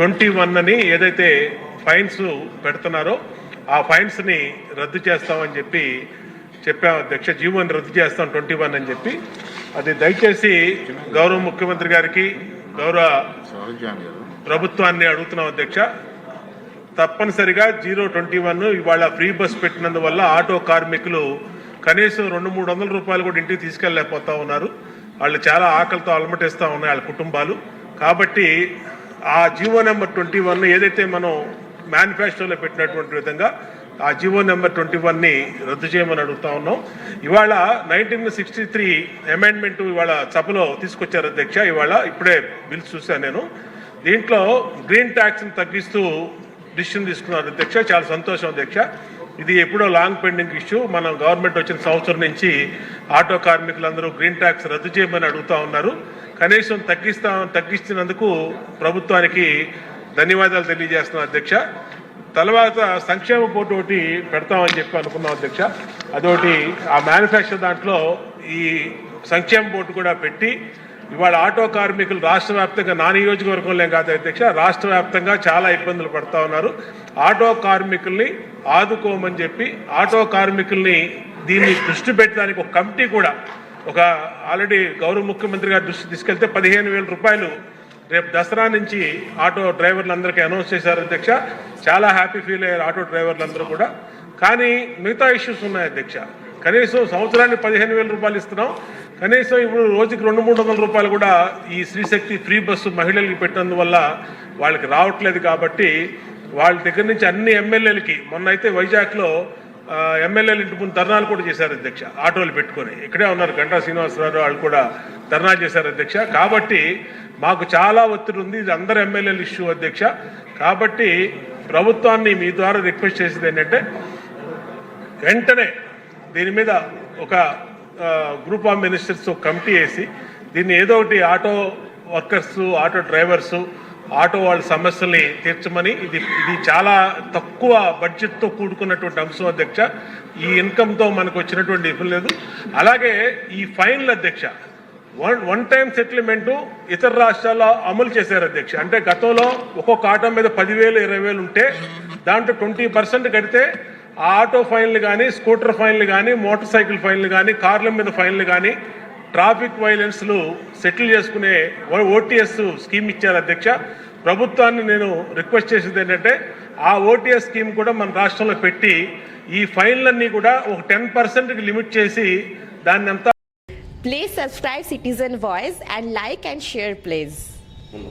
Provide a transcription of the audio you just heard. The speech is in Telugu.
ట్వంటీ వన్ అని ఏదైతే ఫైన్స్ పెడుతున్నారో ఆ ఫైన్స్ని రద్దు చేస్తామని చెప్పి చెప్పాం. అధ్యక్ష జీవోని రద్దు చేస్తాం ట్వంటీ వన్ అని చెప్పి. అది దయచేసి గౌరవ ముఖ్యమంత్రి గారికి గౌరవ ప్రభుత్వాన్ని అడుగుతున్నాం అధ్యక్ష. తప్పనిసరిగా జీరో ట్వంటీ వన్ ఇవాళ ఫ్రీ బస్ పెట్టినందువల్ల ఆటో కార్మికులు కనీసం రెండు మూడు వందల రూపాయలు కూడా ఇంటికి తీసుకెళ్ళలేకపోతా ఉన్నారు. వాళ్ళు చాలా ఆకలితో అలమటిస్తూ ఉన్నాయి వాళ్ళ కుటుంబాలు. కాబట్టి ఆ జీవో నెంబర్ ట్వంటీ వన్ ఏదైతే మనం మేనిఫెస్టోలో పెట్టినటువంటి విధంగా ఆ జీవో నెంబర్ ట్వంటీ వన్ని రద్దు చేయమని అడుగుతా ఉన్నాం. ఇవాళ నైన్టీన్ సిక్స్టీ త్రీ అమెండ్మెంట్ ఇవాళ సభలో తీసుకొచ్చారు అధ్యక్ష. ఇవాళ ఇప్పుడే బిల్స్ చూశాను నేను. దీంట్లో గ్రీన్ ట్యాక్స్ని తగ్గిస్తూ డిసిషన్ తీసుకున్నారు అధ్యక్ష. చాలా సంతోషం అధ్యక్ష. ఇది ఎప్పుడో లాంగ్ పెండింగ్ ఇష్యూ మనం గవర్నమెంట్ వచ్చిన సంవత్సరం నుంచి ఆటో కార్మికులందరూ గ్రీన్ ట్యాక్స్ రద్దు చేయమని అడుగుతా ఉన్నారు. కనీసం తగ్గిస్తా తగ్గిస్తున్నందుకు ప్రభుత్వానికి ధన్యవాదాలు తెలియజేస్తున్నాం అధ్యక్ష. తర్వాత సంక్షేమ బోర్డు ఒకటి పెడతామని చెప్పి అనుకున్నాం అధ్యక్ష. అదొకటి ఆ మ్యానుఫ్యాక్చర్ దాంట్లో ఈ సంక్షేమ బోర్డు కూడా పెట్టి ఇవాళ ఆటో కార్మికులు రాష్ట్ర వ్యాప్తంగా నా నియోజకవర్గంలో కాదు అధ్యక్ష రాష్ట్ర వ్యాప్తంగా చాలా ఇబ్బందులు పడతా ఉన్నారు. ఆటో కార్మికుల్ని ఆదుకోమని చెప్పి ఆటో కార్మికుల్ని దీన్ని దృష్టి పెట్టడానికి ఒక కమిటీ కూడా ఒక ఆల్రెడీ గౌరవ ముఖ్యమంత్రి గారు దృష్టి తీసుకెళ్తే పదిహేను వేల రూపాయలు రేపు దసరా నుంచి ఆటో డ్రైవర్లందరికీ అనౌన్స్ చేశారు అధ్యక్ష. చాలా హ్యాపీ ఫీల్ అయ్యారు ఆటో డ్రైవర్లందరూ కూడా. కానీ మిగతా ఇష్యూస్ ఉన్నాయి అధ్యక్ష. కనీసం సంవత్సరానికి పదిహేను వేల రూపాయలు ఇస్తున్నాం. కనీసం ఇప్పుడు రోజుకి రెండు మూడు వందల రూపాయలు కూడా ఈ శ్రీశక్తి ఫ్రీ బస్సు మహిళలకి పెట్టినందువల్ల వాళ్ళకి రావట్లేదు కాబట్టి వాళ్ళ దగ్గర నుంచి అన్ని ఎమ్మెల్యేలకి మొన్న అయితే వైజాగ్లో ఎమ్మెల్యేలు ఇంటి ముందు ధర్నాలు కూడా చేశారు అధ్యక్ష ఆటోలు పెట్టుకొని. ఇక్కడే ఉన్నారు గంటా శ్రీనివాసరావు వాళ్ళు కూడా ధర్నా చేశారు అధ్యక్ష. కాబట్టి మాకు చాలా ఒత్తిడి ఉంది ఇది అందరు ఎమ్మెల్యేల ఇష్యూ అధ్యక్ష. కాబట్టి ప్రభుత్వాన్ని మీ ద్వారా రిక్వెస్ట్ చేసేది ఏంటంటే వెంటనే దీని మీద ఒక గ్రూప్ ఆఫ్ మినిస్టర్స్ కమిటీ వేసి దీన్ని ఏదో ఒకటి auto workers auto drivers auto వాళ్ళ సమస్యల్ని తీర్చమని ఇది ఇది చాలా తక్కువ బడ్జెట్తో కూడుకున్నటువంటి అంశం అధ్యక్ష. ఈ ఇన్కమ్తో మనకు వచ్చినటువంటి ఇబ్బంది లేదు. అలాగే ఈ ఫైన్ల అధ్యక్ష వన్ వన్ టైం సెటిల్మెంటు ఇతర రాష్ట్రాల్లో అమలు చేశారు అధ్యక్ష. అంటే గతంలో ఒక్కొక్క ఆటో మీద పదివేలు ఇరవై వేలు ఉంటే దాంట్లో ట్వంటీ పర్సెంట్ కడితే ఆటో ఫైన్లు కానీ స్కూటర్ ఫైన్లు కానీ మోటార్ సైకిల్ ఫైన్లు కానీ కార్ల మీద ఫైన్లు కానీ ట్రాఫిక్ వైలెన్స్లు సెటిల్ చేసుకునే ఓటీఎస్ స్కీమ్ ఇచ్చారు అధ్యక్ష. ప్రభుత్వాన్ని నేను రిక్వెస్ట్ చేసేది ఏంటంటే ఆ ఓటీఎస్ స్కీమ్ కూడా మన రాష్ట్రంలో పెట్టి ఈ ఫైన్లన్నీ కూడా ఒక టెన్ పర్సెంట్కి లిమిట్ చేసి దాన్ని అంతా please subscribe citizen voice and like and share please